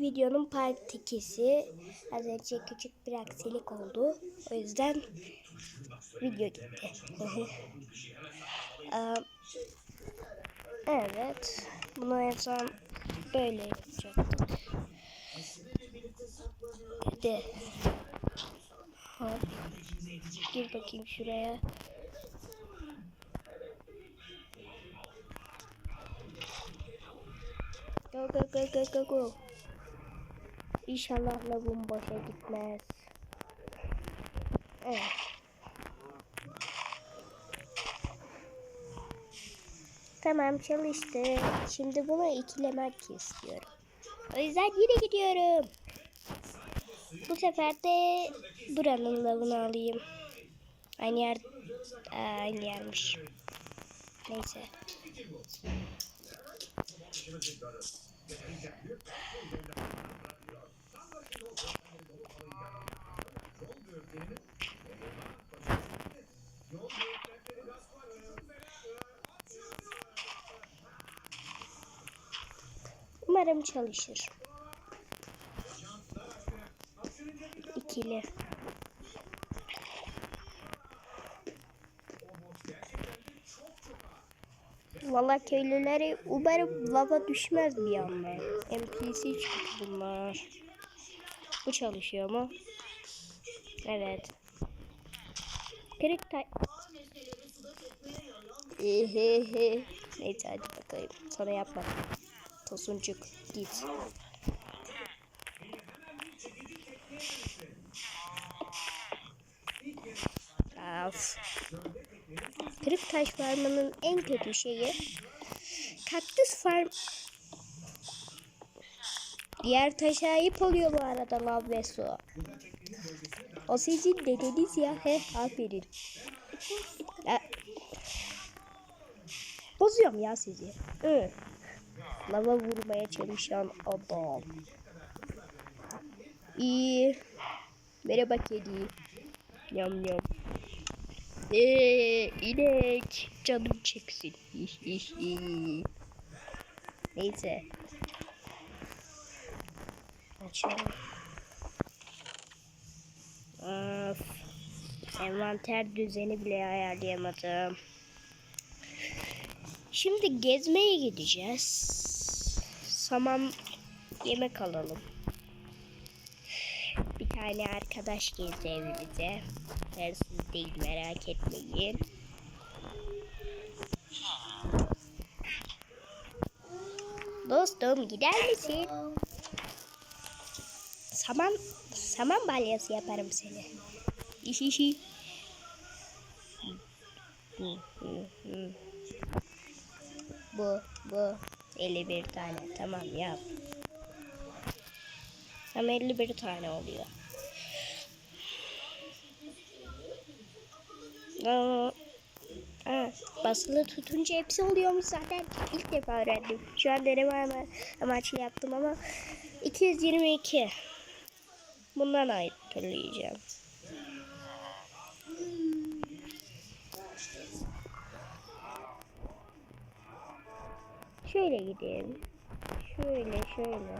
videonun part 2'si. Az önce küçük bir aksilik oldu. O yüzden video gitti. Evet. Bunu en son böyle yapacaktık. Hadi. Hop. Gir bakayım şuraya. Go go go go go go. İnşallah lavun boşa gitmez. Evet. Tamam çalıştı. Şimdi bunu ikilemek istiyorum. O yüzden yine gidiyorum. Bu sefer de buranın lavını alayım. Aynı yer aynı yermiş. Neyse. Umarım çalışır. İkili. Valla köylüleri umarım lava düşmez bir anda. NPC çıktı bunlar. Bu çalışıyor mu? Evet. Kırık tay... Neyse hadi bakayım. Sana yapma. Tosuncuk git. Of. Kırık taş farmının en kötü şeyi kaktüs farm diğer taşa ayıp oluyor bu arada lav ve su. O sizin dedeniz ya he aferin. Ya. Bozuyorum ya sizi. Hı. Lava vurmaya çalışan adam. İyi. Merhaba kedi. Yam yam. Eee inek canım çeksin. Neyse. Açalım. Of. Envanter düzeni bile ayarlayamadım. Şimdi gezmeye gideceğiz. Saman yemek alalım. Bir tane arkadaş geldi evimize. Hırsız değil merak etmeyin. Dostum gider misin? Saman saman balyası yaparım seni. İşi işi. Bu bu 51 tane tamam yap. Tam 51 tane oluyor. Aa, aa, basılı tutunca hepsi oluyormuş zaten. İlk defa öğrendim. Şu an deneme ama amaçlı yaptım ama 222. Bundan hatırlayacağım. Şöyle gidelim. Şöyle şöyle.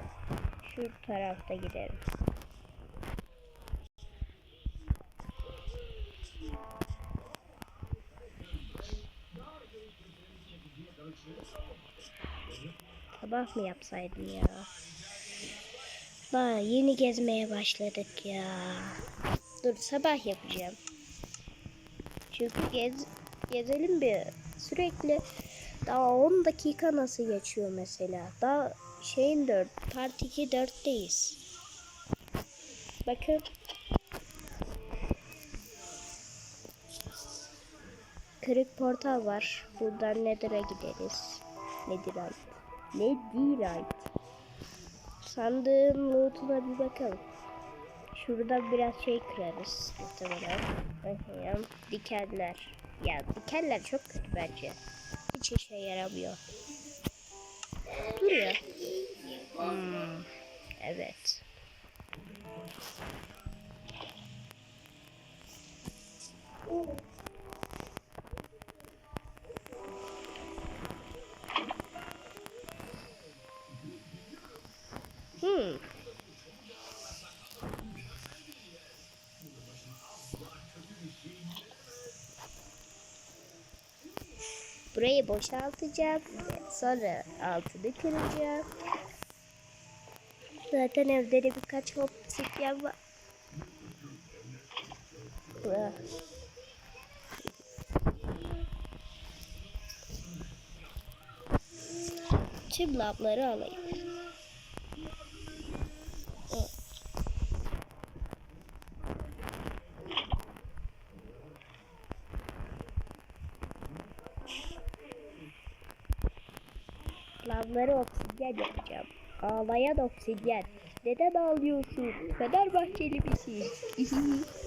Şu tarafta gidelim. Sabah mı yapsaydım ya? Daha yeni gezmeye başladık ya. Dur sabah yapacağım. Çünkü gez, gezelim bir sürekli daha 10 dakika nasıl geçiyor mesela. Daha şeyin 4 part 2 4'teyiz. Bakın. Kırık portal var. Buradan Nether'a gideriz. Netherite. Netherite. Sandığın lootuna bir bakalım. Şurada biraz şey kırarız muhtemelen. Bakayım. Dikenler. Ya dikenler çok kötü bence. Hiç işe yaramıyor. Duruyor. Hmm, evet. Hmm. Boşaltacağım. Sonra altını kıracağım. Zaten evde de birkaç obsidyen var. Ah. Tüm labları alayım. Evet. Lavları obsidyen yapacağım. Ağlayan obsidyen. Neden ağlıyorsun? Fenerbahçeli misin?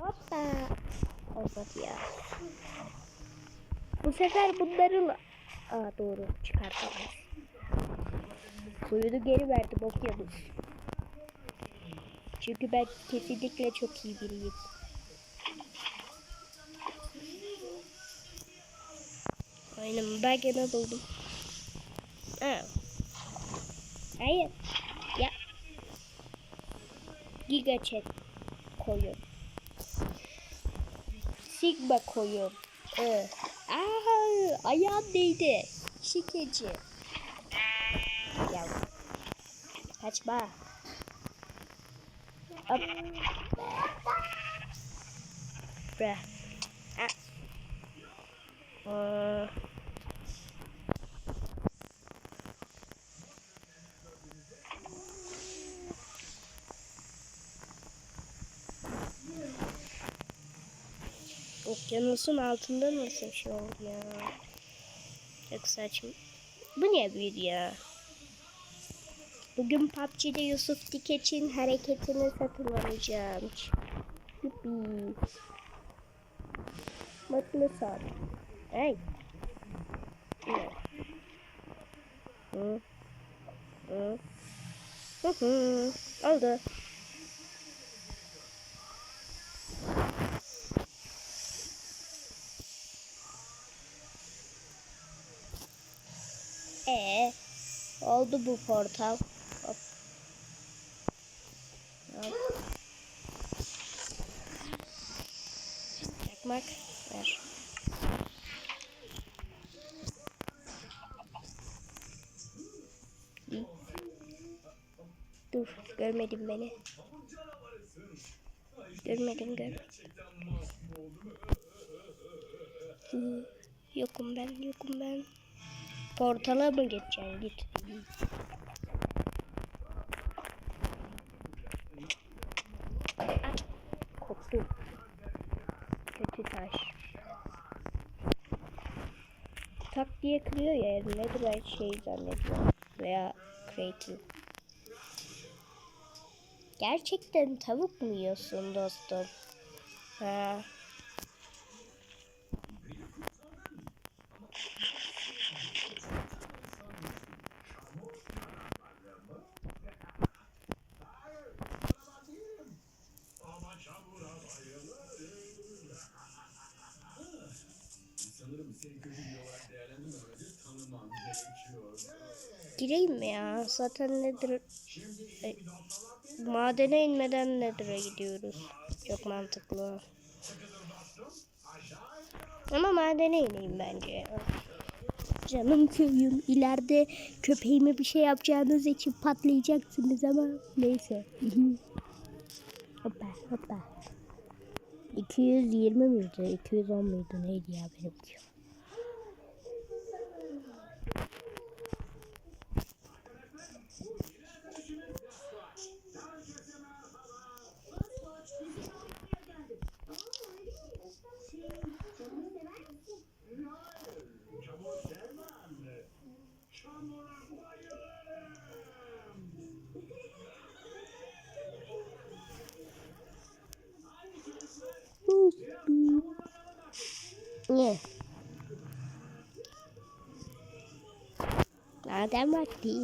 Hoppa. Olmadı ya. Bu sefer bunları... la- Aa doğru çıkartamayız. Suyunu geri verdim okyanus. Çünkü ben kesinlikle çok iyi biriyim. Aynen ben gene buldum. Ha. Hayır. Ya. Giga chat koyun. Sigma koyun. Ee. Aa, ayağım değdi. Şikeci. Ya. Kaçma. Hop. Bre. Ah. Aa. Okyanusun altında nasıl şey oldu ya? Çok saçma. Bu ne büyüdü ya? Bugün PUBG'de Yusuf Dikeç'in hareketini satın alacağım. Mutlu son. Hey. Hı. Hı. Hı hı. Oldu. Ee, oldu bu portal. Hop. Hop. Çakmak ver. Dur, görmedin beni. Görmedim, görmedim. Yokum ben, yokum ben. Portala mı geçeceksin? Git. Ah, Koptu. Kötü taş. Tak diye kırıyor ya nedir her şey zannediyor. Veya creative. Gerçekten tavuk mu yiyorsun dostum? Ha. Gireyim mi ya? Zaten nedir? E, madene inmeden nedir'e gidiyoruz. Çok mantıklı. Ama madene ineyim bence. Canım köyüm. İleride köpeğime bir şey yapacağınız için patlayacaksınız ama neyse. hoppa hoppa. 220 miydi? 210 muydu? Neydi ya benim Maden vakti.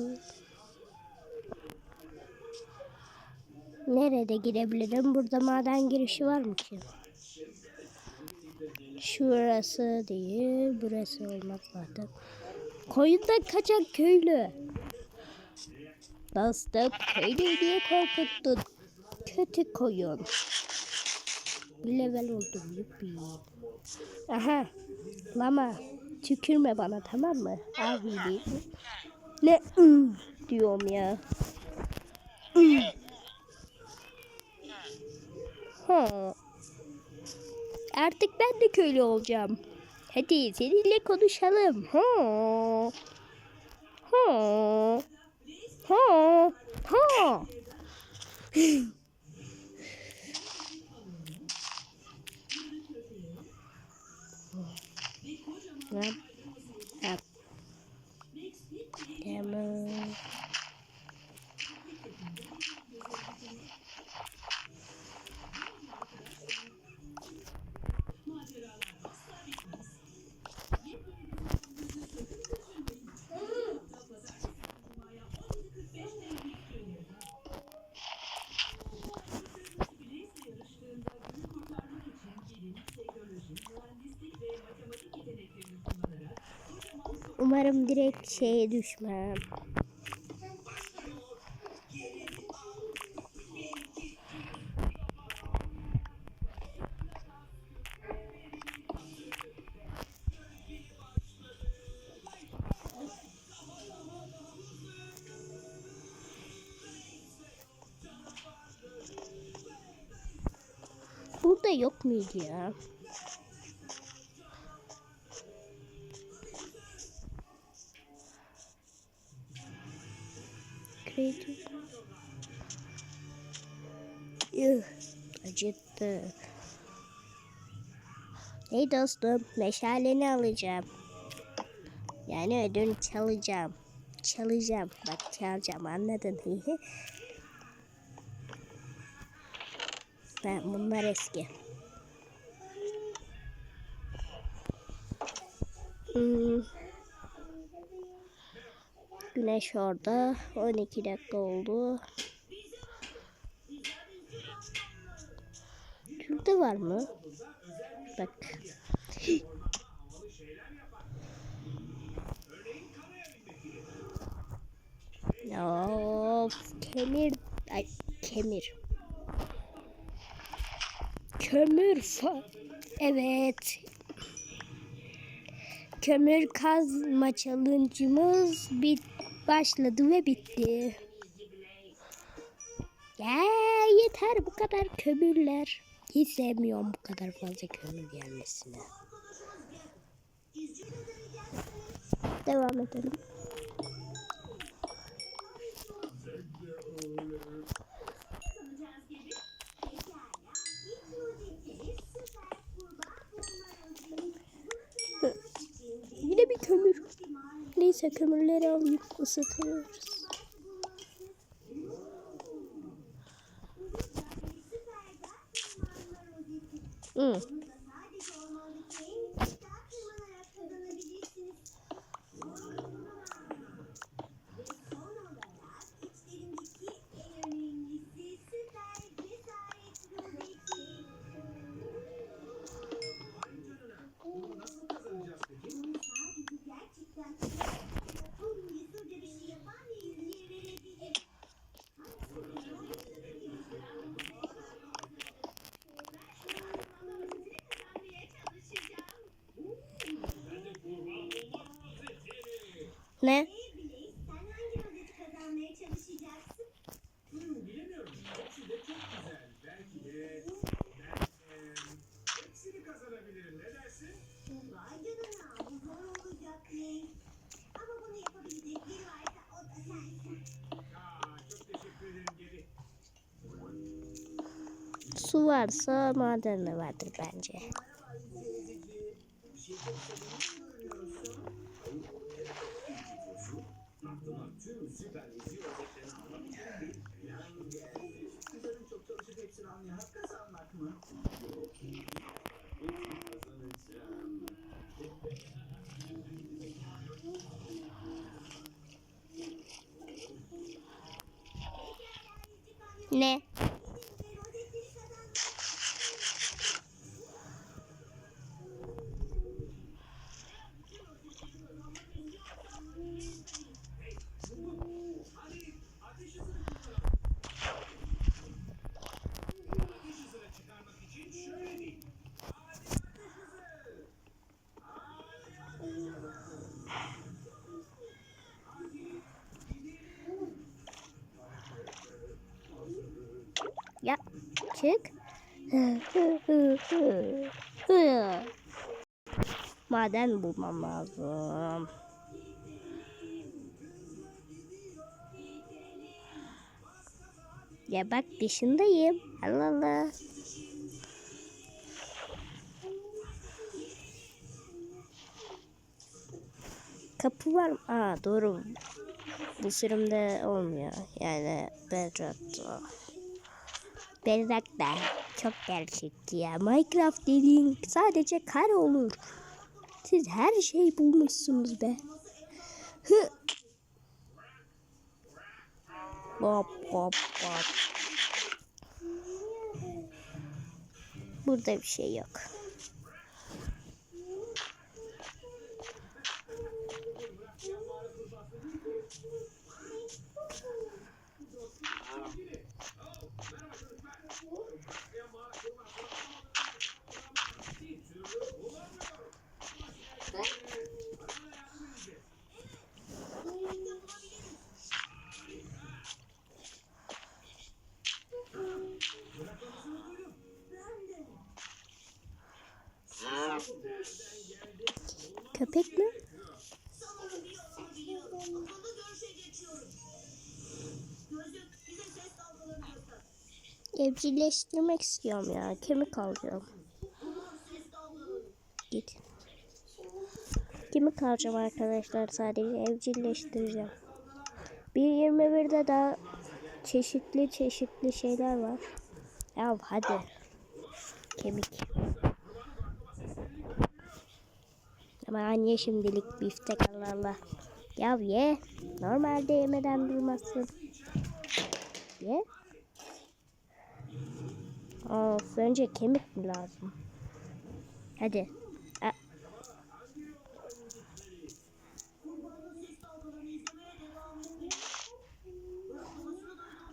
Nerede girebilirim? Burada maden girişi var mı ki? Şurası değil, burası olmaz zaten. Koyundan kaçan köylü. Dostum köylü diye korkuttun. Kötü koyun. Bir level oldum yuppi. Aha. Lama tükürme bana tamam mı? Abi Ne ıı, diyorum ya. Ih. Ha. Artık ben de köylü olacağım. Hadi seninle konuşalım. Ha. Ha. Ha. Ha. Yap. Yap. Tamam. Umarım direkt şeye düşmem. Burada yok muydu ya? Acıttı. Hey dostum, meşaleni alacağım. Yani ödün çalacağım. Çalacağım. Bak çalacağım anladın. ben bunlar eski. Hmm. Güneş orada. 12 dakika oldu. Şurada var mı? Bak. Of, kemir. Ay, kemir. Kömür fa. Evet. Kömür kazma challenge'ımız bit başladı ve bitti. Ya yeter bu kadar kömürler. Hiç sevmiyorum bu kadar fazla kömür gelmesine. Devam edelim. Yine bir kömür. Neyse kömürleri alıp ısıtıyoruz. Hı. Ne? Vay canına, bu zor olacak ne? Ama bunu yapabilecek biri varsa o da sensin. Su varsa maden de vardır bence. Ne? Ve rozetleri kazandı. Ya çık. Maden bulmam lazım. Ya bak dışındayım. Allah Allah. Kapı var mı? Aa doğru. Bu sürümde olmuyor. Yani Bedrock'ta. Bedrock da çok gerçekçi ya. Minecraft dediğin sadece kare olur. Siz her şeyi bulmuşsunuz be. Hı. Hop hop hop. Burada bir şey yok. Evcilleştirmek istiyorum ya. Kemik alacağım. Git. Kemik alacağım arkadaşlar sadece evcilleştireceğim. 1.21'de daha çeşitli çeşitli şeyler var. Ya hadi. Kemik. Ama anne şimdilik biftek Allah Allah. Ya ye. Normalde yemeden durmasın. Ye. Of önce kemik mi lazım? Hadi. A-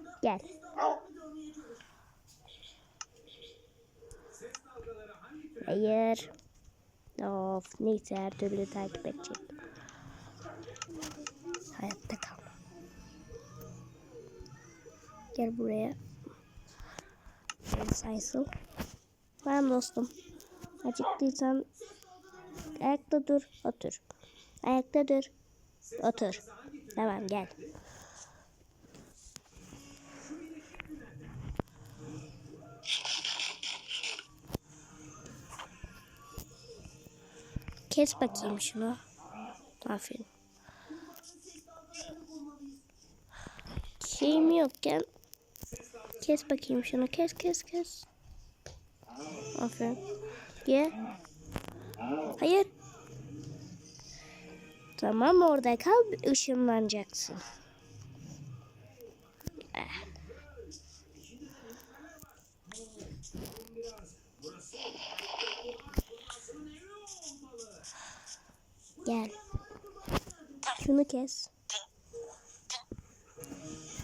duyduğunda Gel. Hayır. Of neyse her türlü takip edecek. Hayatta kal. Gel buraya. Saysıl. Tamam dostum. Acıktıysan ayakta dur, otur. Ayakta dur, otur. Tamam gel. Kes bakayım şunu. Aferin. Şeyim yokken kes bakayım şunu. Kes kes kes. Aferin. Ye. Hayır. Tamam orada kal ışınlanacaksın. Gel. Şunu kes.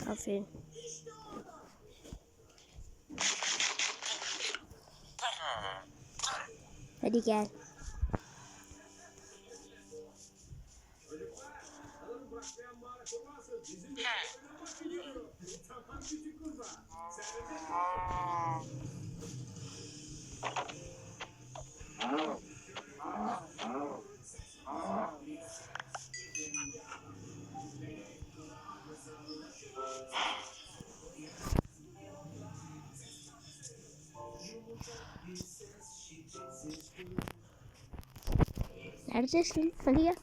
Aferin. Hadi gel. Neredesin? Hadi gel.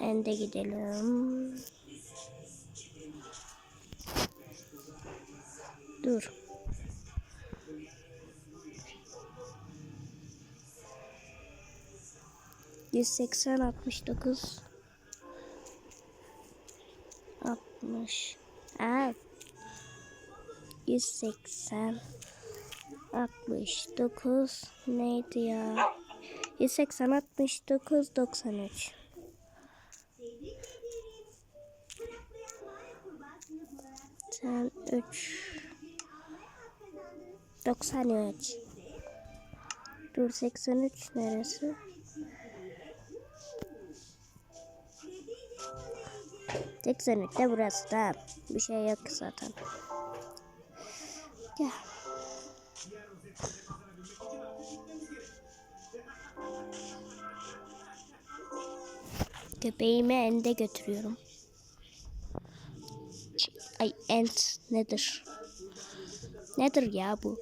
Ben de gidelim. Dur. Yüz seksen altmış dokuz. 60. Aa. 180. 69 neydi ya? 180 69 93. Sen 3 93 Dur 83 neresi? Seksen üç de burası tamam. Bir şey yok zaten. Köpeğimi ende götürüyorum. Ay ent nedir? Nedir ya bu?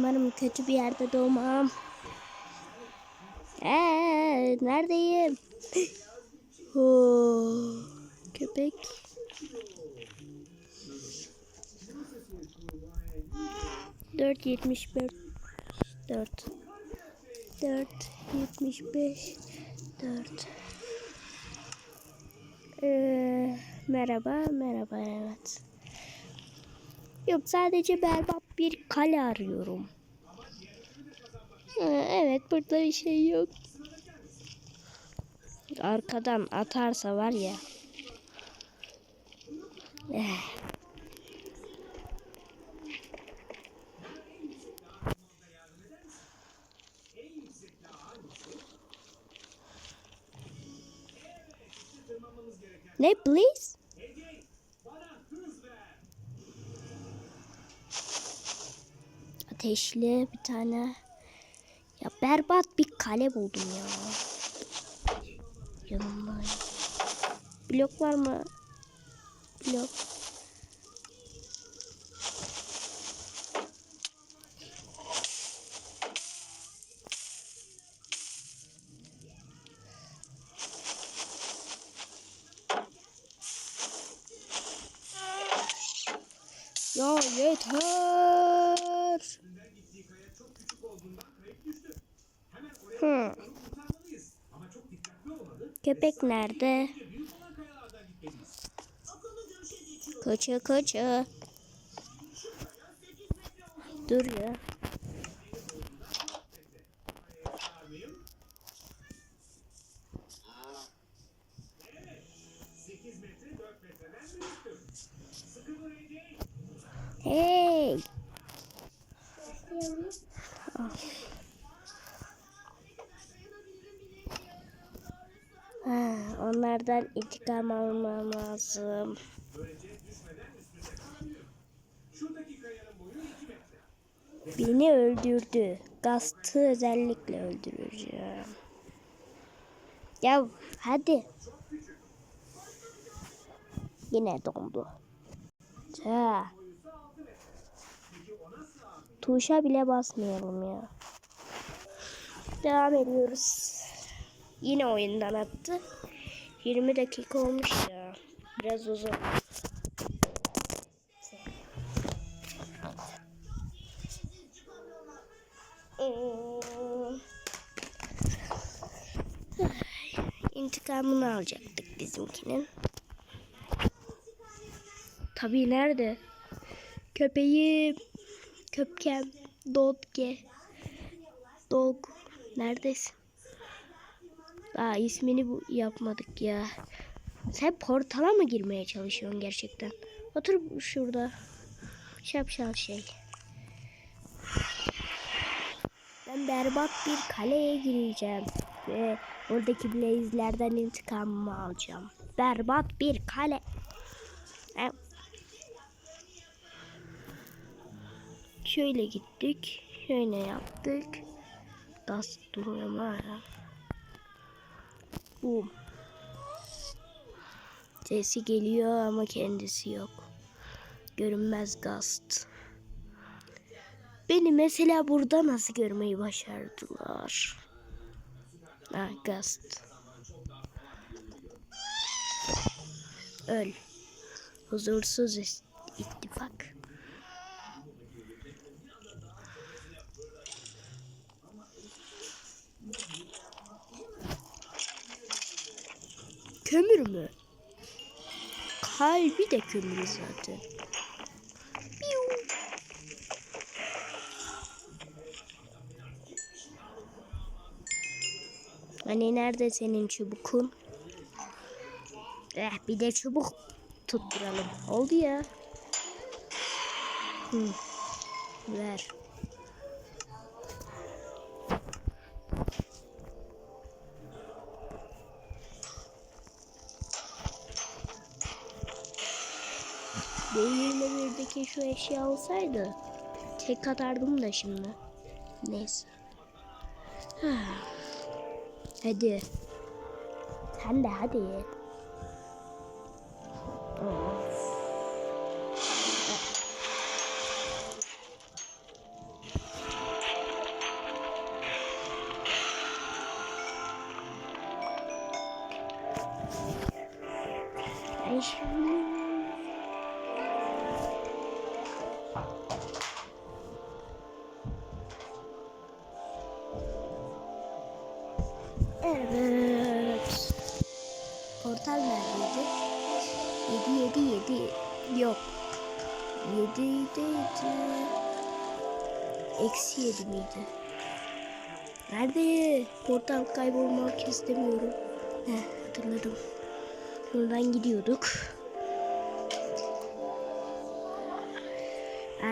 Umarım kötü bir yerde doğmam. Eee, neredeyim? Oo, köpek. Dört yetmiş. Dört. Dört yetmiş beş. Dört. Ee, merhaba, merhaba, evet. Yok sadece berbat bir kale arıyorum. Ha, evet burada bir şey yok. Arkadan atarsa var ya. Eh. Ne please? Ateşli bir tane. Ya berbat bir kale buldum ya. Yanımda. Blok var mı? Blok. Ya yeter. Hı. Köpek nerede? Koça koça. Dur ya. Almam lazım. Beni öldürdü. Gastı özellikle öldüreceğim. Ya hadi. Yine dondu. Ha. Tuşa bile basmıyorum ya. Devam ediyoruz. Yine oyundan attı. 20 dakika olmuş ya. Biraz uzun. İntikamını alacaktık bizimkinin. Tabii nerede? Köpeğim. Köpkem. Dogge. Dog. Neredesin? Daha ismini bu yapmadık ya. Sen portala mı girmeye çalışıyorsun gerçekten? Otur şurada. Şapşal şey. Ben berbat bir kaleye gireceğim. Ve oradaki blaze'lerden intikamımı alacağım. Berbat bir kale. Şöyle gittik. Şöyle yaptık. Durmuyor mu hala? Boom. Sesi geliyor ama kendisi yok. Görünmez Gast. Beni mesela burada nasıl görmeyi başardılar? Ha Gast. Öl. Huzursuz ittifak. Kömür mü? Kalbi de kömür zaten. Hani nerede senin çubukun? Eh bir de çubuk tutturalım. Oldu ya. Hı. Ver. Şu eşya olsaydı tek atardım da şimdi. Neyse. hadi. Sen de hadi. Of.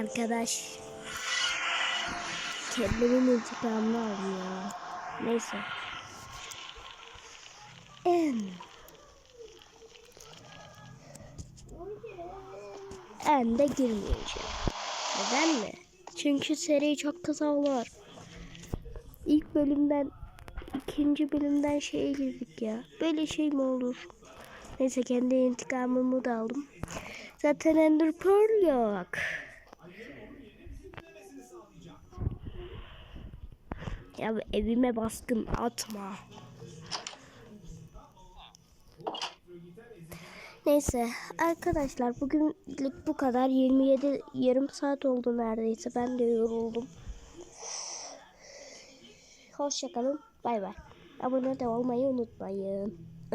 Arkadaş. Kendimin intikamını ya. Neyse. En. En de girmeyeceğim. Neden mi? Çünkü seri çok kısa olur. İlk bölümden ikinci bölümden şeye girdik ya. Böyle şey mi olur? Neyse kendi intikamımı da aldım. Zaten Ender Pearl yok. Ya evime baskın atma. Neyse arkadaşlar bugünlük bu kadar 27 yarım saat oldu neredeyse ben de yoruldum. Hoşçakalın bay bay. Abone de olmayı unutmayın.